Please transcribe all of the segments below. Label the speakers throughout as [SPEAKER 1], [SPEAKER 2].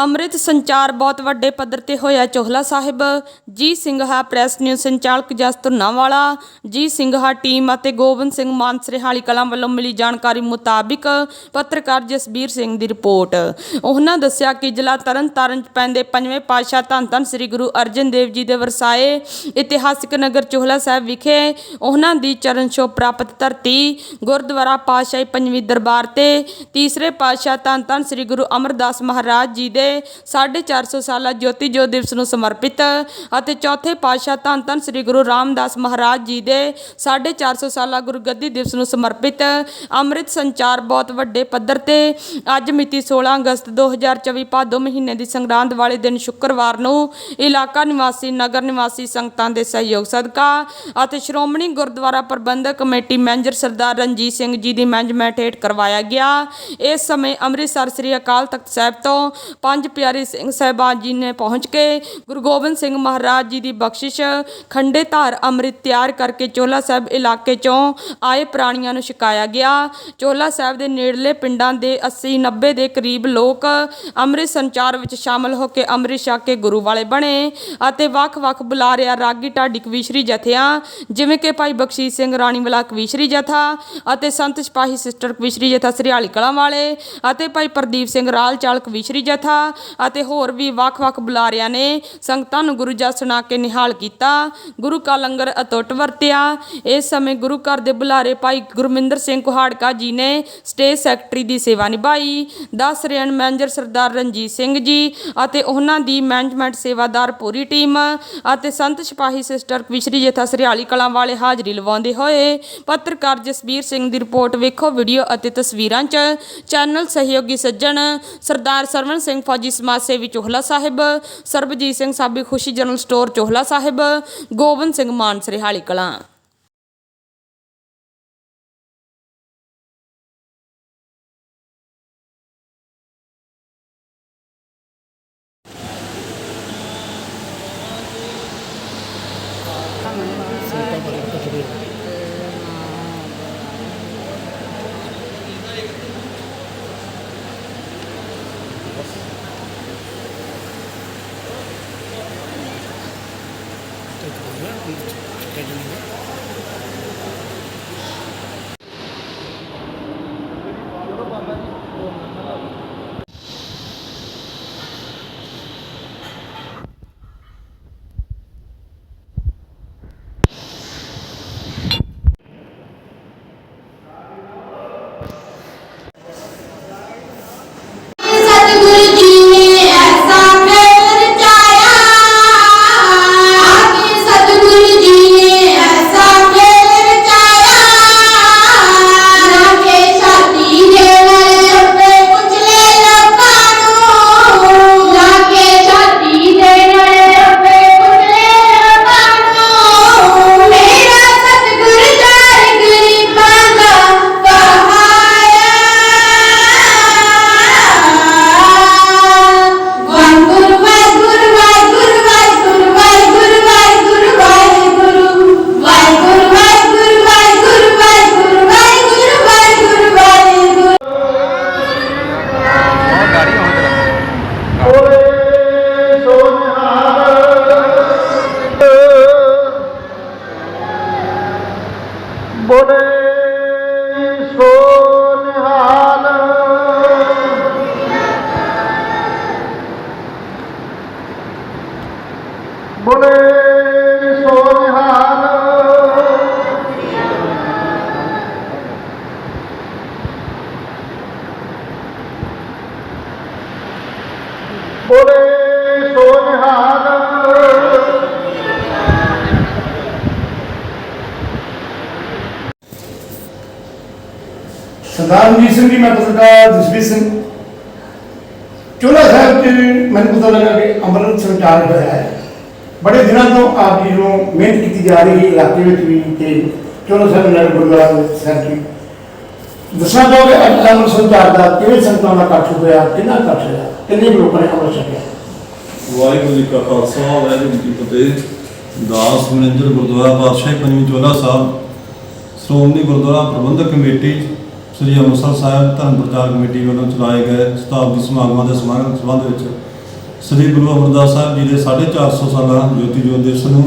[SPEAKER 1] ਅੰਮ੍ਰਿਤ ਸੰਚਾਰ ਬਹੁਤ ਵੱਡੇ ਪੱਧਰ ਤੇ ਹੋਇਆ। ਚੋਹਲਾ ਸਾਹਿਬ, ਜੀ ਸਿੰਘਹਾ ਪ੍ਰੈਸ ਨਿਊਜ਼ ਸੰਚਾਲਕ ਜਸ ਧੁੰਨਾਵਾਲਾ ਜੀ ਸਿੰਘਹਾ ਟੀਮ ਅਤੇ ਗੋਬਿੰਦ ਸਿੰਘ ਮਾਨਸਰੇਹਾਲੀ ਕਲਾਂ ਵੱਲੋਂ ਮਿਲੀ ਜਾਣਕਾਰੀ ਮੁਤਾਬਿਕ ਪੱਤਰਕਾਰ ਜਸਬੀਰ ਸਿੰਘ ਦੀ ਰਿਪੋਰਟ। ਉਹਨਾਂ ਦੱਸਿਆ ਕਿ ਜ਼ਿਲ੍ਹਾ ਤਰਨਤਾਰਨ ਚ ਪੈਂਦੇ ਪੰਜਵੇਂ ਪਾਤਸ਼ਾਹ ਧੰਨ ਧੰਨ ਸ੍ਰੀ ਗੁਰੂ ਅਰਜਨ ਦੇਵ ਜੀ ਦੇ ਵਰਸਾਏ ਇਤਿਹਾਸਿਕ ਨਗਰ ਚੋਹਲਾ ਸਾਹਿਬ ਵਿਖੇ ਉਹਨਾਂ ਦੀ ਚਰਨ ਛੋਹ ਪ੍ਰਾਪਤ ਧਰਤੀ ਗੁਰਦੁਆਰਾ ਪਾਤਸ਼ਾਹੀ ਪੰਜਵੀਂ ਦਰਬਾਰ ਤੇ ਤੀਸਰੇ ਪਾਤਸ਼ਾਹ ਧੰਨ ਧੰਨ ਸ੍ਰੀ ਗੁਰੂ ਅਮਰਦਾਸ ਮਹਾਰਾਜ ਜੀ ਦੇ 450 ਸਾਲਾ ਜੋਤੀ ਜੋਤ ਦਿਵਸ ਨੂੰ ਸਮਰਪਿਤ ਅਤੇ ਚੌਥੇ ਪਾਤਸ਼ਾਹ ਧੰਨ ਧੰਨ ਸ੍ਰੀ ਗੁਰੂ ਰਾਮਦਾਸ ਮਹਾਰਾਜ ਜੀ ਦੇ 450 ਸਾਲਾ ਗੁਰਗੱਦੀ ਦਿਵਸ ਨੂੰ ਸਮਰਪਿਤ ਅੰਮ੍ਰਿਤ ਸੰਚਾਰ ਬਹੁਤ ਵੱਡੇ ਪੱਧਰ ਤੇ ਅੱਜ ਮਿਤੀ 16 ਅਗਸਤ 2024 ਭਾਦੋ ਮਹੀਨੇ ਦੀ ਸੰਗਰਾਂਦ ਵਾਲੇ ਦਿਨ ਸ਼ੁੱਕਰਵਾਰ ਨੂੰ ਇਲਾਕਾ ਨਿਵਾਸੀ, ਨਗਰ ਨਿਵਾਸੀ ਸੰਗਤਾਂ ਦੇ ਸਹਿਯੋਗ ਸਦਕਾ ਅਤੇ ਸ਼੍ਰੋਮਣੀ ਗੁਰਦੁਆਰਾ ਪ੍ਰਬੰਧਕ ਕਮੇਟੀ ਮੈਨੇਜਰ ਸਰਦਾਰ ਰਣਜੀਤ ਸਿੰਘ ਜੀ ਦੀ ਮੈਨੇਜਮੈਂਟ ਹੇਠ ਕਰਵਾਇਆ ਗਿਆ। ਇਸ ਸਮੇਂ ਅੰਮ੍ਰਿਤਸਰ ਸ੍ਰੀ ਅਕਾਲ ਤਖਤ ਸਾਹਿਬ ਤੋਂ ਪੰਜ ਪਿਆਰੇ ਸਿੰਘ ਸਾਹਿਬਾਨ ਜੀ ਨੇ ਪਹੁੰਚ ਕੇ ਗੁਰੂ ਗੋਬਿੰਦ ਸਿੰਘ ਮਹਾਰਾਜ ਜੀ ਦੀ ਬਖਸ਼ਿਸ਼, ਖੰਡੇ ਧਾਰ ਅੰਮ੍ਰਿਤ ਤਿਆਰ ਕਰਕੇ ਚੋਲਾ ਸਾਹਿਬ ਇਲਾਕੇ ਚੋਂ ਆਏ ਪ੍ਰਾਣੀਆਂ ਨੂੰ ਛਕਾਇਆ ਗਿਆ। ਚੋਲਾ ਸਾਹਿਬ ਦੇ ਨੇੜਲੇ ਪਿੰਡਾਂ ਦੇ 80 90 ਦੇ ਕਰੀਬ ਲੋਕ ਅੰਮ੍ਰਿਤ ਸੰਚਾਰ ਵਿੱਚ ਸ਼ਾਮਲ ਹੋ ਕੇ ਅੰਮ੍ਰਿਤ ਛਕ ਕੇ ਗੁਰੂ ਵਾਲੇ ਬਣੇ ਅਤੇ ਵੱਖ-ਵੱਖ ਬੁਲਾਰਿਆ ਰਾਗੀ ਢਾਡੀ ਕਵੀਸ਼ਰੀ ਜਥਿਆਂ, ਜਿਵੇਂ ਕਿ ਭਾਈ ਬਖਸ਼ੀਸ਼ ਸਿੰਘ ਰਾਣੀਵਾਲਾ ਕਵੀਸ਼ਰੀ ਜਥਾ ਅਤੇ ਸੰਤ ਸਿਪਾਹੀ ਸਿਸਟਰ ਕਵੀਸ਼ਰੀ ਜਥਾ ਸ੍ਰੀਹਾਲੀ ਕਲਾਂ ਵਾਲੇ ਅਤੇ ਭਾਈ ਪ੍ਰਦੀਪ ਸਿੰਘ ਰਾਲ ਚਾਲ ਕਵੀਸ਼ਰੀ ਜਥਾ ਅਤੇ ਹੋਰ ਵੀ ਵੱਖ-ਵੱਖ ਬੁਲਾਰਿਆਂ ਨੇ ਸੰਗਤਾਂ ਨੂੰ ਗੁਰੂ ਜਸ ਸੁਣਾ ਕੇ ਨਿਹਾਲ ਕੀਤਾ। ਗੁਰੂ ਕਾ ਲੰਗਰ ਅਟੁੱਟ ਵਰਤਿਆ। ਇਸ ਸਮੇਂ ਗੁਰੂ ਘਰ ਦੇ ਬੁਲਾਰੇ ਭਾਈ ਗੁਰਮਿੰਦਰ ਸਿੰਘ ਕੁਹਾੜਕਾ ਜੀ ਨੇ ਸਟੇਜ ਸੈਕਟਰੀ ਦੀ ਸੇਵਾ ਨਿਭਾਈ। ਦਸ ਰੇਨ ਮੈਨੇਜਰ ਸਰਦਾਰ ਰਣਜੀਤ ਸਿੰਘ ਜੀ ਅਤੇ ਉਹਨਾਂ ਦੀ ਮੈਨੇਜਮੈਂਟ ਸੇਵਾਦਾਰ ਪੂਰੀ ਟੀਮ ਅਤੇ ਸੰਤ ਸਿਪਾਹੀ ਸਿਸਟਰ ਕਵਿਸ਼ਰੀ ਜਥਾ ਸਰਿਆਲੀ ਕਲਾਂ ਵਾਲੇ ਹਾਜ਼ਰੀ ਲਵਾਉਂਦੇ ਹੋਏ ਪੱਤਰਕਾਰ ਜਸਬੀਰ ਸਿੰਘ ਦੀ ਰਿਪੋਰਟ ਵੇਖੋ, ਵੀਡੀਓ ਅਤੇ ਤਸਵੀਰਾਂ 'ਚ ਚੈਨਲ ਸਹਿਯੋਗੀ ਸੱਜਣ ਸਰਦਾਰ ਸਰਵਨ ਸਿੰਘ ਫੌਜੀ ਸਮਾਜ ਸੇਵੀ ਚੋਹਲਾ ਸਾਹਿਬ, ਸਰਬਜੀਤ ਸਿੰਘ ਸਾਬੀ ਖੁਸ਼ੀ ਜਨਰਲ ਸਟੋਰ ਚੋਹਲਾ ਸਾਹਿਬ, ਗੋਬਿੰਦ ਸਿੰਘ ਮਾਨ ਸਰਿਹਾਲੀ ਕਲਾਂ।
[SPEAKER 2] 거야? 이렇게 해주는 거?
[SPEAKER 3] سردار منجیت سنگھ جی میں سردار جسبیت سنگھ۔ چولہا صاحب کے، میں نے لگا کہ امرت سنگھ ٹار ہے۔ ਬੜੇ ਦਿਨਾਂ ਤੋਂ ਆਪ ਜੀ ਨੂੰ ਮਿਹਨਤ ਕੀਤੀ ਜਾ ਰਹੀ ਹੈ, ਇਲਾਕੇ ਵਿੱਚ ਵੀ ਤੇ ਚੋਲਾ ਸਾਹਿਬ ਨਗਰ ਗੁਰਦੁਆਰਾ ਸਾਹਿਬ ਜੀ। ਦੱਸਣਾ ਚਾਹੋਗੇ ਅੱਜ ਅੰਮ੍ਰਿਤ ਸੰਚਾਰ ਦਾ ਕਿਵੇਂ ਸੰਗਤਾਂ ਦਾ ਇਕੱਠ ਹੋਇਆ, ਕਿੰਨਾ ਇਕੱਠ ਹੋਇਆ, ਕਿੰਨੇ ਕੁ ਲੋਕਾਂ ਨੇ ਅੰਮ੍ਰਿਤ ਛਕਿਆ?
[SPEAKER 4] ਵਾਹਿਗੁਰੂ ਜੀ ਕਾ ਖਾਲਸਾ, ਵਾਹਿਗੁਰੂ ਜੀ ਕੀ ਫਤਿਹ। ਦਾਸ ਮਨਿੰਦਰ ਗੁਰਦੁਆਰਾ ਪਾਤਸ਼ਾਹੀ ਪੰਜਵੀਂ ਚੋਲਾ ਸਾਹਿਬ, ਸ਼੍ਰੋਮਣੀ ਗੁਰਦੁਆਰਾ ਪ੍ਰਬੰਧਕ ਕਮੇਟੀ, ਸ੍ਰੀ ਅੰਮ੍ਰਿਤਸਰ ਸਾਹਿਬ ਧਰਮ ਪ੍ਰਚਾਰ ਕਮੇਟੀ ਵੱਲੋਂ ਚਲਾਏ ਗਏ ਸ਼ਤਾਬਦੀ ਸਮਾਗਮਾਂ ਦੇ ਸਮਾਗਮ ਸੰਬੰਧ ਵਿੱਚ ਸ੍ਰੀ ਗੁਰੂ ਅਮਰਦਾਸ ਸਾਹਿਬ ਜੀ ਦੇ 450 ਸਾਲਾ ਜੋਤੀ ਜੋਤ ਦਿਵਸ ਨੂੰ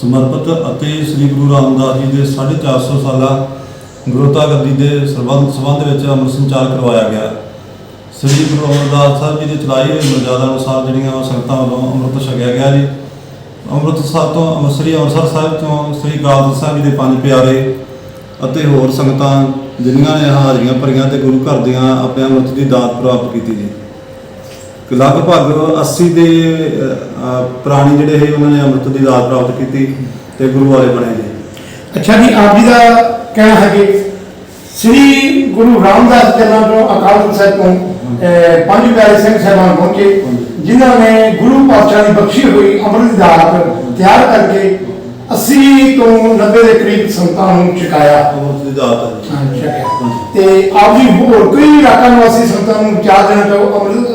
[SPEAKER 4] ਸਮਰਪਿਤ ਅਤੇ ਸ੍ਰੀ ਗੁਰੂ ਰਾਮਦਾਸ ਜੀ ਦੇ 450 ਸਾਲਾ ਗੁਰਤਾ ਗੱਦੀ ਦੇ ਸਰਬੰਧ ਸੰਬੰਧ ਵਿੱਚ ਅੰਮ੍ਰਿਤ ਸੰਚਾਰ ਕਰਵਾਇਆ ਗਿਆ। ਸ੍ਰੀ ਗੁਰੂ ਅਮਰਦਾਸ ਸਾਹਿਬ ਜੀ ਦੇ ਚਲਾਈ ਹੋਏ ਮਰਜ਼ਾਦਾ ਅਨੁਸਾਰ ਜਿਹੜੀਆਂ ਉਹ ਸੰਗਤਾਂ ਵੱਲੋਂ ਅੰਮ੍ਰਿਤ ਛਕਿਆ ਗਿਆ ਜੀ। ਅੰਮ੍ਰਿਤਸਰ ਤੋਂ ਅੰਮ੍ਰਿਤ ਸ੍ਰੀ ਅੰਮ੍ਰਿਤਸਰ ਸਾਹਿਬ ਤੋਂ ਸ੍ਰੀ ਅਕਾਲ ਸਾਹਿਬ ਜੀ ਦੇ ਪੰਜ ਪਿਆਰੇ ਅਤੇ ਹੋਰ ਸੰਗਤਾਂ ਜਿਨ੍ਹਾਂ ਨੇ ਹਾਜ਼ਰੀਆਂ ਭਰੀਆਂ ਤੇ ਗੁਰੂ ਘਰ ਦੀਆਂ ਆਪਣੇ ਅੰਮ੍ਰਿਤ ਦੀ ਦਾਤ ਪ੍ਰਾਪਤ ਕੀਤੀ ਜੀ। ਲਗਭਗ 80 ਦੇ ਪ੍ਰਾਣੀ ਜਿਹੜੇ ਹੈ ਉਹਨਾਂ ਨੇ ਅੰਮ੍ਰਿਤ ਦੀ ਦਾਤ ਪ੍ਰਾਪਤ ਕੀਤੀ ਤੇ ਗੁਰੂ ਵਾਲੇ ਬਣੇ ਜੀ
[SPEAKER 3] ਅੱਛਾ ਜੀ ਆਪ ਜੀ ਦਾ ਕਹਿਣਾ ਹੈ ਕਿ ਸ੍ਰੀ ਗੁਰੂ ਰਾਮਦਾਸ ਜੀ ਨਾਲ ਤੋਂ ਅਕਾਲ ਤਖ਼ਤ ਸਾਹਿਬ ਤੋਂ ਪੰਜ ਪਿਆਰੇ ਸਿੰਘ ਸਾਹਿਬਾਨ ਪਹੁੰਚੇ ਜਿਨ੍ਹਾਂ ਨੇ ਗੁਰੂ ਪਾਤਸ਼ਾਹ ਦੀ ਬਖਸ਼ੀ ਹੋਈ ਅੰਮ੍ਰਿਤ ਦੀ ਦਾਤ ਤਿਆਰ ਕਰਕੇ 80 ਤੋਂ 90 ਦੇ ਕਰੀਬ ਸੰਤਾਂ ਨੂੰ ਛਕਾਇਆ
[SPEAKER 4] ਅੰਮ੍ਰਿਤ ਦੀ ਦਾਤ
[SPEAKER 3] ਤੇ ਆਪ ਜੀ ਹੋਰ ਕੋਈ ਇਲਾਕਾ ਨਿਵਾਸੀ ਸੰਤਾਂ ਨੂੰ ਚਾਰ ਦੇਣਾ ਚਾਹੋ ਅੰਮ੍ਰਿਤ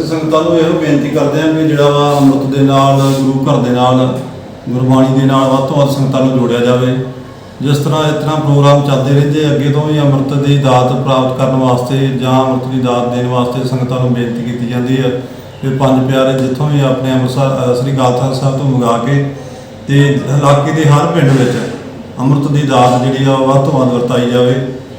[SPEAKER 4] ਅਸੀਂ ਸੰਗਤਾਂ ਨੂੰ ਇਹੋ ਬੇਨਤੀ ਕਰਦੇ ਹਾਂ ਕਿ ਜਿਹੜਾ ਵਾ ਅੰਮ੍ਰਿਤ ਦੇ ਨਾਲ, ਗੁਰੂ ਘਰ ਦੇ ਨਾਲ, ਗੁਰਬਾਣੀ ਦੇ ਨਾਲ ਵੱਧ ਤੋਂ ਵੱਧ ਸੰਗਤਾਂ ਨੂੰ ਜੋੜਿਆ ਜਾਵੇ। ਜਿਸ ਤਰ੍ਹਾਂ ਇਸ ਤਰ੍ਹਾਂ ਪ੍ਰੋਗਰਾਮ ਚੱਲਦੇ ਰਹਿੰਦੇ ਅੱਗੇ ਤੋਂ ਵੀ ਅੰਮ੍ਰਿਤ ਦੀ ਦਾਤ ਪ੍ਰਾਪਤ ਕਰਨ ਵਾਸਤੇ ਜਾਂ ਅੰਮ੍ਰਿਤ ਦੀ ਦਾਤ ਦੇਣ ਵਾਸਤੇ ਸੰਗਤਾਂ ਨੂੰ ਬੇਨਤੀ ਕੀਤੀ ਜਾਂਦੀ ਹੈ ਕਿ ਪੰਜ ਪਿਆਰੇ ਜਿੱਥੋਂ ਵੀ ਆਪਣੇ ਅੰਮ੍ਰਿਤਸਰ ਸ੍ਰੀ ਅਕਾਲ ਤਖ਼ਤ ਸਾਹਿਬ ਤੋਂ ਮੰਗਾ ਕੇ ਤੇ ਇਲਾਕੇ ਦੇ ਹਰ ਪਿੰਡ ਵਿੱਚ ਅੰਮ੍ਰਿਤ ਦੀ ਦਾਤ ਜਿਹੜੀ ਆ ਵੱਧ ਤੋਂ ਵੱਧ ਵਰਤਾਈ ਜਾਵੇ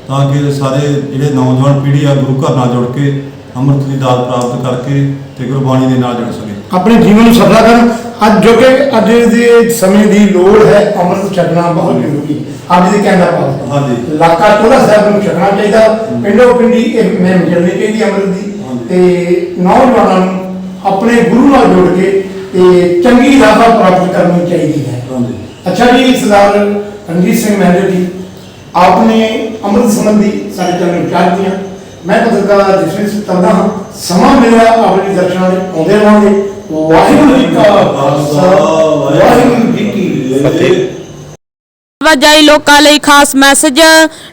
[SPEAKER 4] ਤਾਂ ਕਿ ਸਾਰੇ ਜਿਹੜੇ ਨੌਜਵਾਨ ਪੀੜ੍ਹੀ ਆ ਗੁਰੂ ਘਰ ਨਾਲ ਜੁੜ ਕੇ ਅੰਮ੍ਰਿਤ ਦੀ ਦਾਤ ਪ੍ਰਾਪਤ ਕਰਕੇ ਤੇ ਗੁਰਬਾਣੀ ਦੇ ਨਾਲ ਜੁੜ ਸਕੇ।
[SPEAKER 3] ਆਪਣੇ ਜੀਵਨ ਨੂੰ ਸਫਲਾ ਕਰਨ। ਅੱਜ ਜੋ ਕਿ ਅੱਜ ਦੇ ਸਮੇਂ ਦੀ ਲੋੜ ਹੈ ਅੰਮ੍ਰਿਤ ਛਕਣਾ ਬਹੁਤ ਜ਼ਰੂਰੀ ਹੈ। ਅੱਜ ਦੇ ਕਹਿੰਦਾ ਪਾਸ
[SPEAKER 4] ਹਾਂਜੀ।
[SPEAKER 3] ਇਲਾਕਾ ਟੋਲਾ ਸਾਹਿਬ ਨੂੰ ਛਕਣਾ ਚਾਹੀਦਾ। ਪਿੰਡੋ ਪਿੰਡੀ ਇਹ ਮੈਂ ਮਿਲਣੀ ਚਾਹੀਦੀ ਅੰਮ੍ਰਿਤ ਦੀ। ਤੇ ਨੌਜਵਾਨਾਂ ਨੂੰ ਆਪਣੇ ਗੁਰੂ ਨਾਲ ਜੋੜ ਕੇ ਤੇ ਚੰਗੀ ਰਾਹ ਪ੍ਰਾਪਤ ਕਰਨੀ ਚਾਹੀਦੀ ਹੈ।
[SPEAKER 4] ਹਾਂਜੀ।
[SPEAKER 3] ਅੱਛਾ ਜੀ ਸਰਦਾਰ ਰਣਜੀਤ ਸਿੰਘ ਮਹਿੰਦਰ ਜੀ ਆਪਨੇ ਅੰਮ੍ਰਿਤ ਸੰਬੰਧੀ ਸਾਡੇ ਨੂੰ ਚਾਹ ਦਿੱਤੀਆਂ ਮੈਂ ਪੱਤਰਕਾਰ ਜਸਵੀਰ ਸਿੰਘ ਤਰਦਾ ਹਾਂ ਸਮਾਂ ਮਿਲਿਆ ਆਪਣੇ ਦਰਸ਼ਨਾਂ ਦੇ ਆਉਂਦੇ ਰਹਾਂਗੇ ਵਾਹਿਗੁਰੂ ਜੀ ਕਾ ਖਾਲਸਾ ਵਾਹਿਗੁਰੂ ਜੀ ਕੀ ਫਤਿਹ।
[SPEAKER 1] ਆਵਾਜਾਈ ਲੋਕਾਂ ਲਈ ਖਾਸ ਮੈਸੇਜ।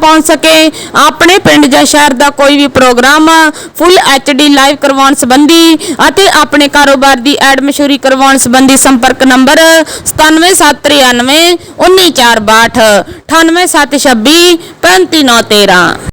[SPEAKER 1] ਪਹੁੰਚ ਸਕੇ। ਆਪਣੇ ਪਿੰਡ ਜਾਂ ਸ਼ਹਿਰ ਦਾ ਕੋਈ ਵੀ ਪ੍ਰੋਗਰਾਮ ਫੁੱਲ ਐਚਡੀ ਲਾਈਵ ਕਰਵਾਉਣ ਸੰਬੰਧੀ ਅਤੇ ਆਪਣੇ ਕਾਰੋਬਾਰ ਦੀ ਐਡ ਮਸ਼ਹੂਰੀ ਕਰਵਾਉਣ ਸੰਬੰਧੀ ਸੰਪਰਕ ਨੰਬਰ 97793 19462 98726 35913